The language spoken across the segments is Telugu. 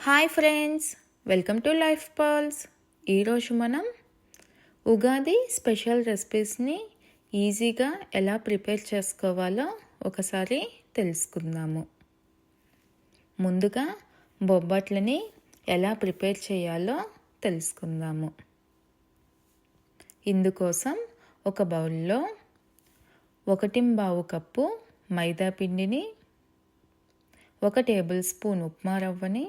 Hi friends welcome to life pearls. ఈరోజు మనం ఉగాది స్పెషల్ రెసిపీస్ని ఈజీగా ఎలా ప్రిపేర్ చేసుకోవాలో ఒకసారి తెలుసుకుందాము. ముందుగా బొబ్బట్లని ఎలా ప్రిపేర్ చేయాలో తెలుసుకుందాము. ఇందుకోసం ఒక బౌల్లో ఒకటింబావు కప్పు మైదా పిండిని ఒక టేబుల్ స్పూన్ ఉప్మా రవ్వని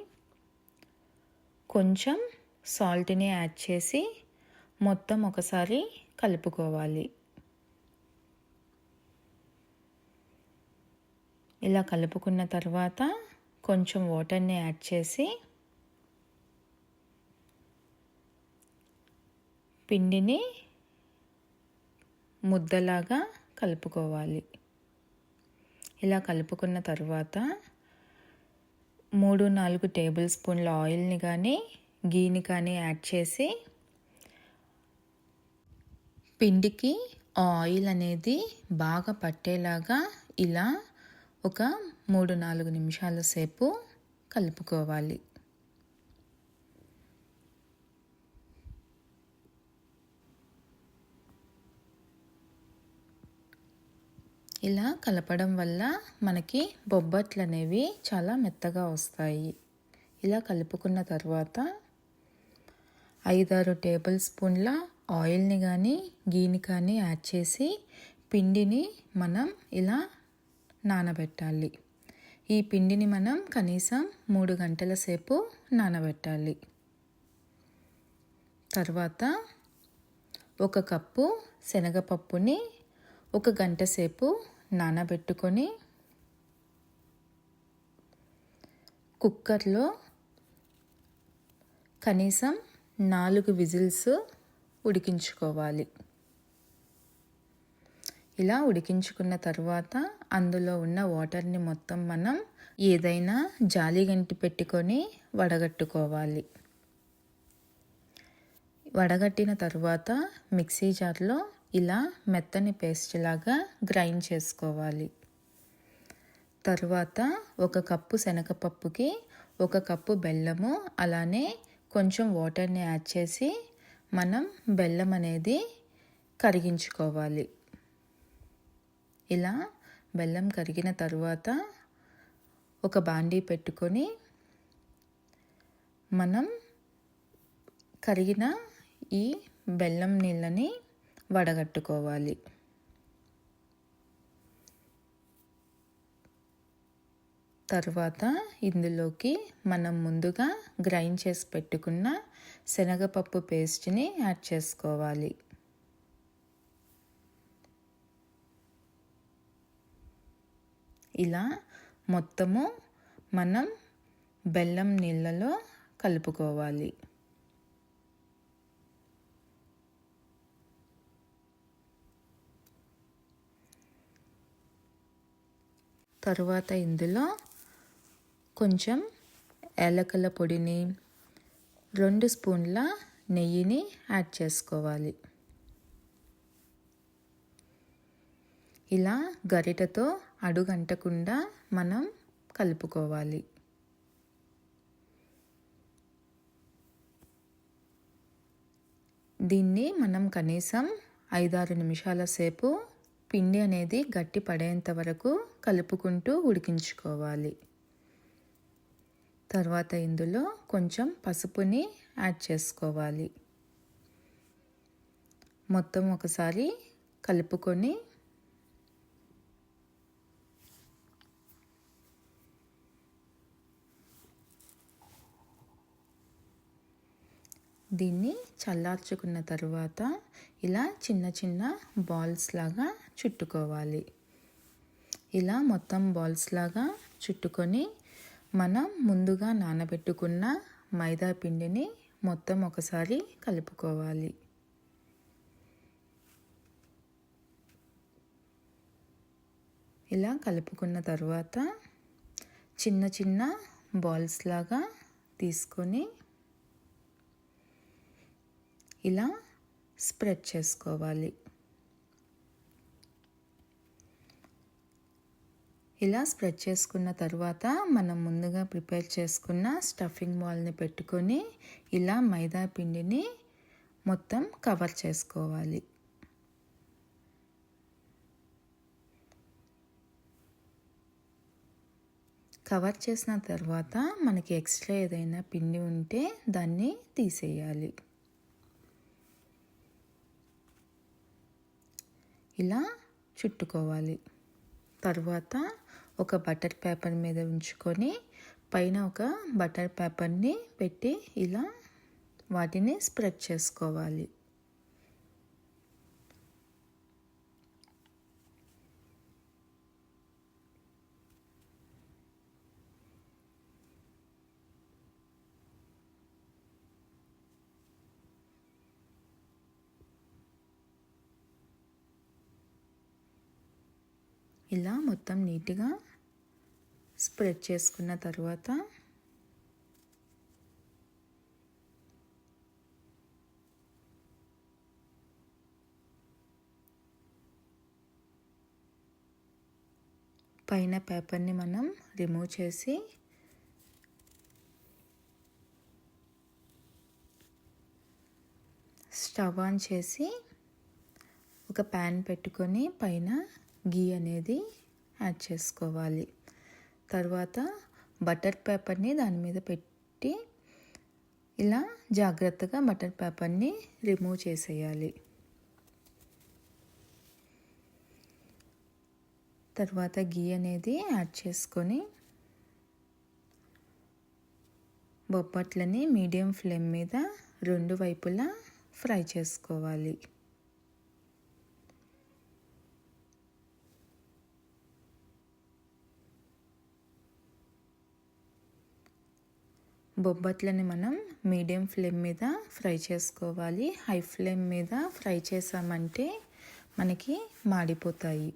కొంచెం సాల్ట్ని యాడ్ చేసి మొత్తం ఒకసారి కలుపుకోవాలి. ఇలా కలుపుకున్న తర్వాత కొంచెం వాటర్ని యాడ్ చేసి పిండిని ముద్దలాగా కలుపుకోవాలి. ఇలా కలుపుకున్న తర్వాత మూడు నాలుగు టేబుల్ స్పూన్ల ఆయిల్ని కానీ గీని కానీ యాడ్ చేసి పిండికి ఆయిల్ అనేది బాగా పట్టేలాగా ఇలా ఒక మూడు నాలుగు నిమిషాల సేపు కలుపుకోవాలి. ఇలా కలపడం వల్ల మనకి బొబ్బట్లు అనేవి చాలా మెత్తగా వస్తాయి. ఇలా కలుపుకున్న తర్వాత ఐదారు టేబుల్ స్పూన్ల ఆయిల్ని కానీ గీని కానీ యాడ్ చేసి పిండిని మనం ఇలా నానబెట్టాలి. ఈ పిండిని మనం కనీసం మూడు గంటల సేపు నానబెట్టాలి. తర్వాత ఒక కప్పు శనగపప్పుని ఒక గంట సేపు నానబెట్టుకొని కుక్కర్లో కనీసం నాలుగు విజిల్స్ ఉడికించుకోవాలి. ఇలా ఉడికించుకున్న తర్వాత అందులో ఉన్న వాటర్ని మొత్తం మనం ఏదైనా జాలి గంటి పెట్టుకొని వడగట్టుకోవాలి. వడగట్టిన తర్వాత మిక్సీ జార్లో ఇలా మెత్తని పేస్ట్ లాగా గ్రైండ్ చేసుకోవాలి. తర్వాత ఒక కప్పు శనగపప్పుకి ఒక కప్పు బెల్లము అలానే కొంచెం వాటర్ని యాడ్ చేసి మనం బెల్లం అనేది కరిగించుకోవాలి. ఇలా బెల్లం కరిగిన తర్వాత ఒక బాండీ పెట్టుకొని మనం కరిగిన ఈ బెల్లం నీళ్ళని వడగట్టుకోవాలి. తర్వాత ఇందులోకి మనం ముందుగా గ్రైండ్ చేసి పెట్టుకున్న శనగపప్పు పేస్ట్ని యాడ్ చేసుకోవాలి. ఇలా మొత్తము మనం బెల్లం నీళ్ళలో కలుపుకోవాలి. తరువాత ఇందులో కొంచెం ఏలకల పొడిని రెండు స్పూన్ల నెయ్యిని యాడ్ చేసుకోవాలి. ఇలా గరిటతో అడుగంటకుండా మనం కలుపుకోవాలి. దీన్ని మనం కనీసం ఐదారు నిమిషాల సేపు పిండి అనేది గట్టి పడేంత వరకు కలుపుకుంటూ ఉడికించుకోవాలి. తర్వాత ఇందులో కొంచెం పసుపుని యాడ్ చేసుకోవాలి. మొత్తం ఒకసారి కలుపుకొని దీన్ని చల్లార్చుకున్న తర్వాత ఇలా చిన్న చిన్న బాల్స్ లాగా చుట్టుకోవాలి. ఇలా మొత్తం బాల్స్ లాగా చుట్టుకొని మనం ముందుగా నానబెట్టుకున్న మైదా పిండిని మొత్తం ఒకసారి కలుపుకోవాలి. ఇలా కలుపుకున్న తర్వాత చిన్న చిన్న బాల్స్ లాగా తీసుకొని ఇలా స్ప్రెడ్ చేసుకోవాలి. ఇలా స్ప్రెడ్ చేసుకున్న తర్వాత మనం ముందుగా ప్రిపేర్ చేసుకున్న స్టఫింగ్ బాల్ని పెట్టుకొని ఇలా మైదా పిండిని మొత్తం కవర్ చేసుకోవాలి. కవర్ చేసిన తర్వాత మనకి ఎక్స్ట్రా ఏదైనా పిండి ఉంటే దాన్ని తీసేయాలి. ఇలా చుట్టుకోవాలి. తర్వాత ఒక బటర్ పేపర్ మీద ఉంచుకొని పైన ఒక బటర్ పేపర్ని పెట్టి ఇలా వాటిని స్ప్రెడ్ చేసుకోవాలి. ఇలా మొత్తం నీట్గా స్ప్రెడ్ చేసుకున్న తర్వాత పైన పేపర్ని మనం రిమూవ్ చేసి స్టవ్ ఆన్ చేసి ఒక ప్యాన్ పెట్టుకొని పైన గీ అనేది యాడ్ చేసుకోవాలి. తర్వాత బటర్ పేపర్ని దాని మీద పెట్టి ఇలా జాగ్రత్తగా బటర్ పేపర్ని రిమూవ్ చేసేయాలి. తర్వాత గీ అనేది యాడ్ చేసుకొని బొప్పట్లని మీడియం ఫ్లేమ్ మీద రెండు వైపులా ఫ్రై చేసుకోవాలి. బొబ్బట్లని మనం మీడియం ఫ్లేమ్ మీద ఫ్రై చేసుకోవాలి. హై ఫ్లేమ్ మీద ఫ్రై చేసామంటే మనకి మాడిపోతాయి.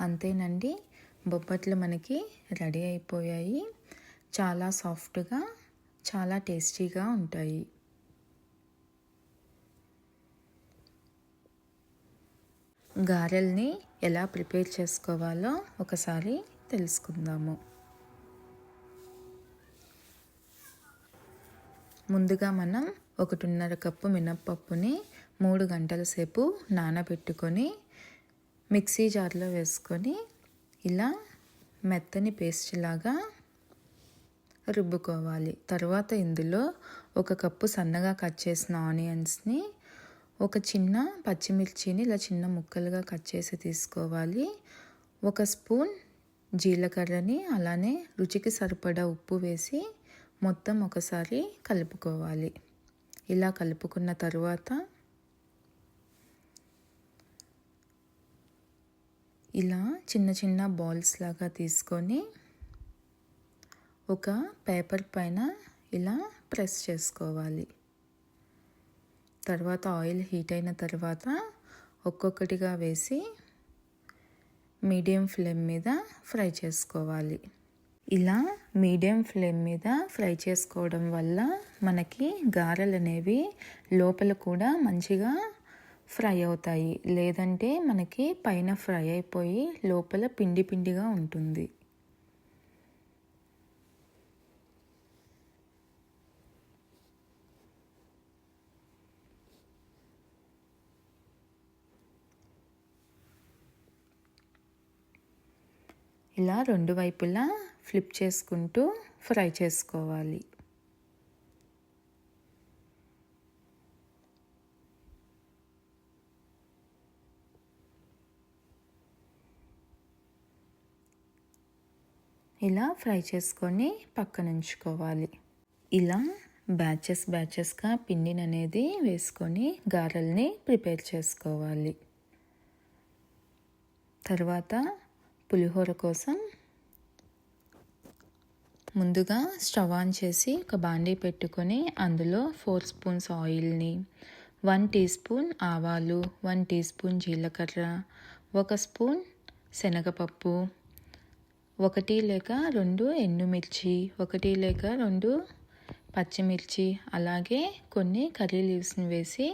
అంతేనండి బొబ్బట్లు మనకి రెడీ అయిపోయాయి. చాలా సాఫ్ట్గా చాలా టేస్టీగా ఉంటాయి. గారెల్ని ఎలా ప్రిపేర్ చేసుకోవాలో ఒకసారి తెలుసుకుందాము. ముందుగా మనం ఒకటిన్నర కప్పు మినప్పప్పుని మూడు గంటల సేపు నానబెట్టుకొని మిక్సీ జార్లో వేసుకొని ఇలా మెత్తని పేస్ట్ లాగా రుబ్బుకోవాలి. తర్వాత ఇందులో ఒక కప్పు సన్నగా కట్ చేసిన ఆనియన్స్ని ఒక చిన్న పచ్చిమిర్చిని ఇలా చిన్న ముక్కలుగా కట్ చేసి తీసుకోవాలి. ఒక స్పూన్ జీలకర్రని అలానే రుచికి సరిపడా ఉప్పు వేసి మొత్తం ఒకసారి కలుపుకోవాలి. ఇలా కలుపుకున్న తర్వాత ఇలా చిన్న చిన్న బాల్స్ లాగా తీసుకొని ఒక పేపర్ పైన ఇలా ప్రెస్ చేసుకోవాలి. తర్వాత ఆయిల్ హీట్ అయిన తర్వాత ఒక్కొక్కటిగా వేసి మీడియం ఫ్లేమ్ మీద ఫ్రై చేసుకోవాలి. ఇలా మీడియం ఫ్లేమ్ మీద ఫ్రై చేసుకోవడం వల్ల మనకి గారెలు అనేవి లోపల కూడా మంచిగా ఫ్రై అవుతాయి. లేదంటే మనకి పైన ఫ్రై అయిపోయి లోపల పిండి పిండిగా ఉంటుంది. ఇలా రెండు వైపులా ఫ్లిప్ చేసుకుంటూ ఫ్రై చేసుకోవాలి. ఇలా ఫ్రై చేసుకొని పక్కన ఉంచుకోవాలి. ఇలా బ్యాచెస్ బ్యాచెస్గా పిండిని అనేది వేసుకొని గారెల్ని ప్రిపేర్ చేసుకోవాలి. తర్వాత పులిహోర కోసం ముందుగా స్టవ్ ఆన్ చేసి ఒక బాండీ పెట్టుకొని అందులో ఫోర్ స్పూన్స్ ఆయిల్ని వన్ టీ స్పూన్ ఆవాలు వన్ టీ స్పూన్ జీలకర్ర ఒక స్పూన్ శనగపప్పు ఒకటి లేక రెండు ఎండుమిర్చి ఒకటి లేక రెండు పచ్చిమిర్చి అలాగే కొన్ని కర్రీ లీవ్స్ని వేసి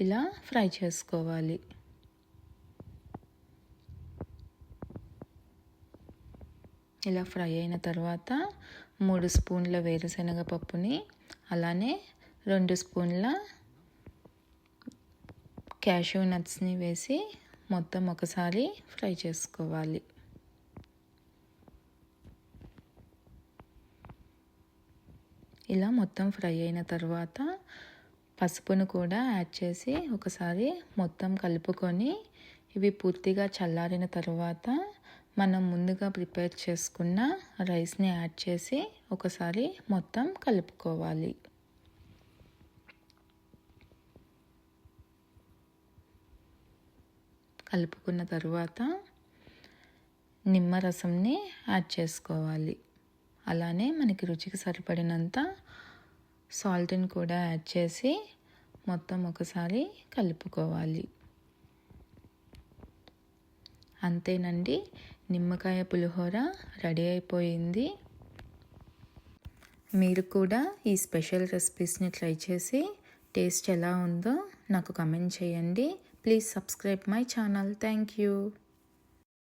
ఇలా ఫ్రై చేసుకోవాలి. ఇలా ఫ్రై అయిన తర్వాత మూడు స్పూన్ల వేరుశనగ పప్పుని అలానే రెండు స్పూన్ల క్యాషూ నట్స్ని వేసి మొత్తం ఒకసారి ఫ్రై చేసుకోవాలి. ఇలా మొత్తం ఫ్రై అయిన తర్వాత పసుపును కూడా యాడ్ చేసి ఒకసారి మొత్తం కలుపుకొని ఇవి పూర్తిగా చల్లారిన తర్వాత మనం ముందుగా ప్రిపేర్ చేసుకున్న రైస్ని యాడ్ చేసి ఒకసారి మొత్తం కలుపుకోవాలి. కలుపుకున్న తర్వాత నిమ్మరసంని యాడ్ చేసుకోవాలి. అలానే మనకి రుచికి సరిపడినంత సాల్ట్ని కూడా యాడ్ చేసి మొత్తం ఒకసారి కలుపుకోవాలి. అంతేనండి. నిమ్మకాయ పులిహోర రెడీ అయిపోయింది. మీరు కూడా ఈ స్పెషల్ రెసిపీస్ని ట్రై చేసి టేస్ట్ ఎలా ఉందో నాకు కమెంట్ చేయండి. Please subscribe my channel. Thank you.